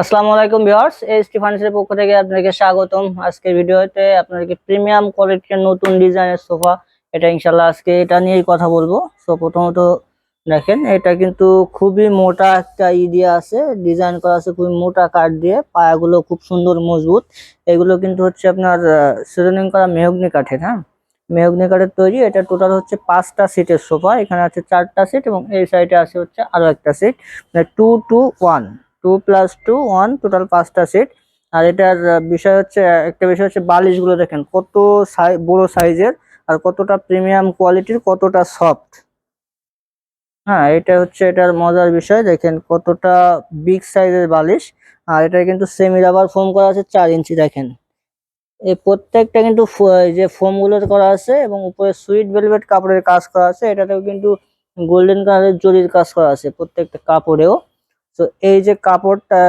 আসসালামু আলাইকুম ভিউয়ার্স এই স্টিফানিসের পক্ষ থেকে আপনাকে স্বাগতম। আজকের ভিডিওতে আপনাদেরকে প্রিমিয়াম কোয়ালিটির নতুন ডিজাইনের সোফা। এটা ইনশাল্লাহ আজকে এটা নিয়েই কথা বলব। সো প্রথমত দেখেন, এটা কিন্তু খুবই মোটা একটা ই দিয়ে আছে। ডিজাইন করা আছে খুবই মোটা কাঠ দিয়ে। পায়াগুলো খুব সুন্দর, মজবুত। এগুলো কিন্তু হচ্ছে আপনার সিজনিং করা মেহগনি কাঠের হ্যাঁ? মেহগনি কাঠের তৈরি। এটা টোটাল হচ্ছে পাঁচটা সিটের সোফা। এখানে আছে চারটা সিট এবং এই সাইডে আছে হচ্ছে আরও একটা seat two two one two plus two one total পাঁচটা সিট আর এটার বিষয় হচ্ছে, একটা বিষয় হচ্ছে বালিশগুলো দেখেন, কত সাই, বড় সাইজের আর কতটা প্রিমিয়াম কোয়ালিটির কতটা সফট হ্যাঁ এটা হচ্ছে এটার মজার বিষয়, দেখেন কতটা বিগ সাইজের বালিশ। আর এটা কিন্তু সেমি রাবার ফোম করা আছে চার ইঞ্চি, দেখেন। এই প্রত্যেকটা কিন্তু যে ফোমগুলো করা আছে এবং উপরে সুইট ভেলভেট কাপড়ের কাজ করা আছে, এটাতেও কিন্তু গোল্ডেন কালারের জরির কাজ করা আছে প্রত্যেকটা কাপড়েও। তো এই যে কাপড়টা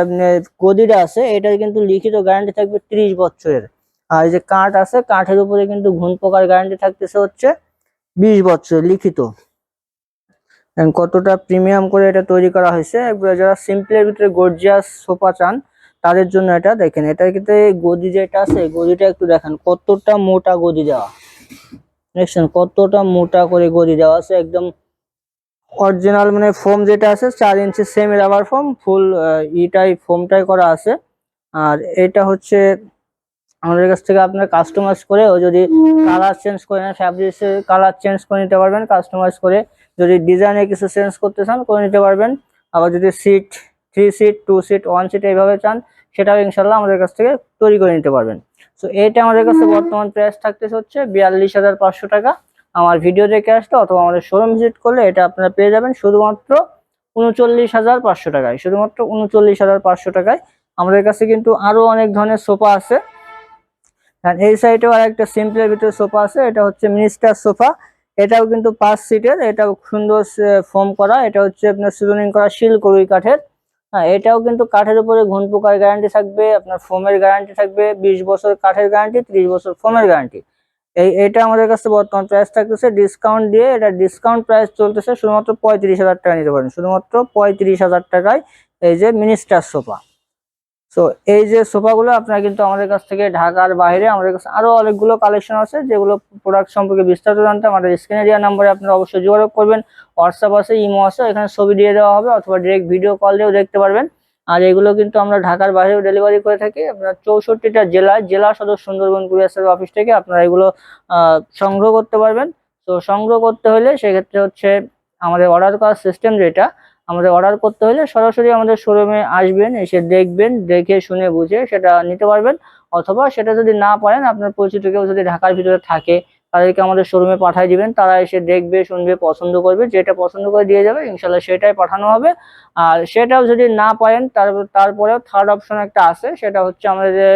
গদিটা আছে, এটার কিন্তু লিখিত গ্যারান্টি থাকবে ত্রিশ বছরের। আর এই যে কাঠ আছে, কাঠের উপরে কিন্তু ঘুন পোকার গ্যারান্টি থাকতেছে হচ্ছে বিশ বছর লিখিত। কতটা প্রিমিয়াম করে এটা তৈরি করা হয়েছে যারা সিম্পলের ভিতরে গর্জিয়াস সোফা চান, তাদের জন্য এটা দেখেন এটা কিন্তু গদি যেটা আছে গদিটা একটু দেখেন, কতটা মোটা গদি দেওয়া। দেখছেন, কতটা মোটা করে গদি দেওয়া আছে, একদম অরিজিনাল মানে ফোম যেটা আছে চার inch same rubber foam full ইটাই ফোমটাই করা আছে। আর এটা হচ্ছে আমাদের কাছ থেকে আপনার কাস্টমাইজ করে ও যদি কালার চেঞ্জ করে নেন ফ্যাব্রিক্সের কালার চেঞ্জ করে নিতে পারবেন কাস্টমাইজ করে যদি ডিজাইনে কিছু চেঞ্জ করতে চান করে নিতে পারবেন। আবার যদি seat three seat two seat one seat এইভাবে চান সেটাও ইনশাল্লাহ আমাদের কাছ থেকে তৈরি করে নিতে পারবেন। তো এটা আমাদের কাছে বর্তমান প্রাইস থাকতেছে হচ্ছে বিয়াল্লিশ হাজার পাঁচশো টাকা। আমার ভিডিও দেখে আসলে অথবা আমাদের শোরুম ভিজিট করলে এটা আপনারা পেয়ে যাবেন শুধুমাত্র উনচল্লিশ হাজার পাঁচশো টাকায়। শুধুমাত্র উনচল্লিশ হাজার পাঁচশো টাকায়। আমাদের কাছে কিন্তু আরও অনেক ধরনের সোফা আছে। এই সাইডেও আর একটা সিম্পলের ভিতরে সোফা আছে, এটা হচ্ছে মিনিস্টার সোফা। এটাও কিন্তু পাঁচ সিটের এটাও সুন্দর ফোম করা। এটা হচ্ছে আপনার সিজনিং করা শিল করুই কাঠের। হ্যাঁ এটাও কিন্তু কাঠের উপরে ঘুন পোকার গ্যারান্টি থাকবে, আপনার ফোমের গ্যারান্টি থাকবে, বিশ বছর কাঠের গ্যারান্টি ত্রিশ বছর ফোমের গ্যারান্টি এই, এটা আমাদের কাছে বর্তমান প্রাইস থাকতেছে ডিসকাউন্ট দিয়ে, এটা ডিসকাউন্ট প্রাইস চলতেছে শুধুমাত্র পঁয়ত্রিশ হাজার টাকা নিতে পারেন। শুধুমাত্র পঁয়ত্রিশ হাজার টাকায় এই যে মিনিস্টার সোফা সো এই যে সোফাগুলো আপনারা কিন্তু আমাদের কাছ থেকে ঢাকার বাইরে, আমাদের কাছে আরও অনেকগুলো কালেকশন আছে, যেগুলো প্রোডাক্ট সম্পর্কে বিস্তারিত জানতে আমাদের স্ক্রিনে দেওয়া নাম্বারে আপনারা অবশ্যই যোগাযোগ করবেন। হোয়াটসঅ্যাপ আছে ইমো আছে, এখানে ছবি দিয়ে দেওয়া হবে অথবা ডিরেক্ট ভিডিও কল দিয়েও দেখতে পারবেন। আর এগুলো কিন্তু আমরা ঢাকার বাইরেও ডেলিভারি করে থাকি। আপনার চৌষট্টিটা জেলায় জেলা সদর সুন্দরবন কুরিয়ার অফিস থেকে আপনারা এগুলো সংগ্রহ করতে পারবেন। তো সংগ্রহ করতে হলে সেক্ষেত্রে হচ্ছে আমাদের অর্ডার করার সিস্টেম যেটা, আমাদের অর্ডার করতে হলে সরাসরি আমাদের শোরুমে আসবেন, এসে দেখবেন, দেখে শুনে বুঝে সেটা নিতে পারবেন। অথবা সেটা যদি না পারেন, আপনার পরিচিত কেউ যদি ঢাকার ভিতরে থাকে তাদেরকে আমাদের শোরুমে পাঠিয়ে দিবেন। তারা এসে দেখবে, শুনবে, পছন্দ করবে। যেটা পছন্দ করে দিয়ে যাবে ইনশাল্লাহ সেটাই পাঠানো হবে। আর সেটাও যদি না পারেন, তার, তারপরেও থার্ড অপশন একটা আছে। সেটা হচ্ছে আমাদের যে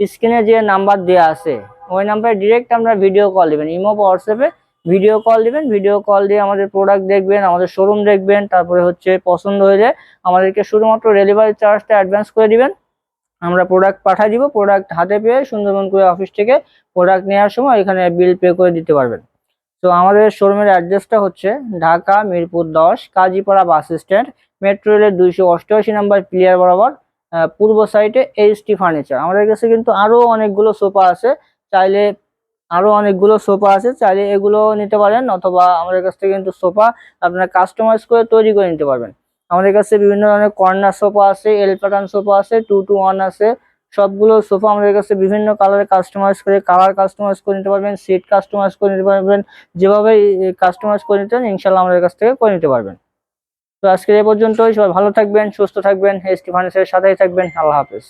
স্ক্রিনে যে নাম্বার দেওয়া আছে, ওই নাম্বারে ডিরেক্ট আমরা ভিডিও কল দিবেন। ইমো হোয়াটসঅ্যাপে ভিডিও কল দিবেন। ভিডিও কল দিয়ে আমাদের প্রোডাক্ট দেখবেন, আমাদের শোরুম দেখবেন। তারপরে হচ্ছে পছন্দ হয়ে যায়, আমাদেরকে শুধুমাত্র ডেলিভারি চার্জটা অ্যাডভান্স করে দিবেন। আমরা প্রোডাক্ট পাঠিয়ে দিব প্রোডাক্ট হাতে পেয়ে সুন্দরবন করে অফিস থেকে প্রোডাক্ট নেওয়ার সময় এখানে বিল পে করে দিতে পারবেন। তো আমাদের শোরুমের অ্যাড্রেসটা হচ্ছে ঢাকা মিরপুর দশ, কাজীপাড়া বাস স্ট্যান্ড মেট্রো রেলের দুইশো অষ্টআশি নাম্বার প্লেয়ার বরাবর পূর্ব সাইডে এইচটি ফার্নিচার আমাদের কাছে কিন্তু আরও অনেকগুলো সোফা আছে, চাইলে আরও অনেকগুলো সোফা আছে, চাইলে এগুলো নিতে পারেন অথবা আমাদের কাছ থেকে কিন্তু সোফা আপনারা কাস্টমাইজ করে তৈরি করে নিতে পারবেন। আমাদের কাছে বিভিন্ন ধরনের কর্নার সোফা আছে এল প্যাটার্ন সোফা আছে টু টু ওয়ান আছে। সবগুলো সোফা আমাদের কাছে বিভিন্ন কালারে কাস্টমাইজ করে কালার কাস্টমাইজ করে নিতে পারবেন সিট কাস্টমাইজ করে নিতে পারবেন, যেভাবে কাস্টমাইজ করে নিতে ইনশাল্লাহ আমাদের কাছ থেকে করে নিতে পারবেন। তো আজকে এ পর্যন্তই, সবাই ভালো থাকবেন, সুস্থ থাকবেন এসটি ফার্নিচারের সাথেই থাকবেন, আল্লাহ হাফেজ।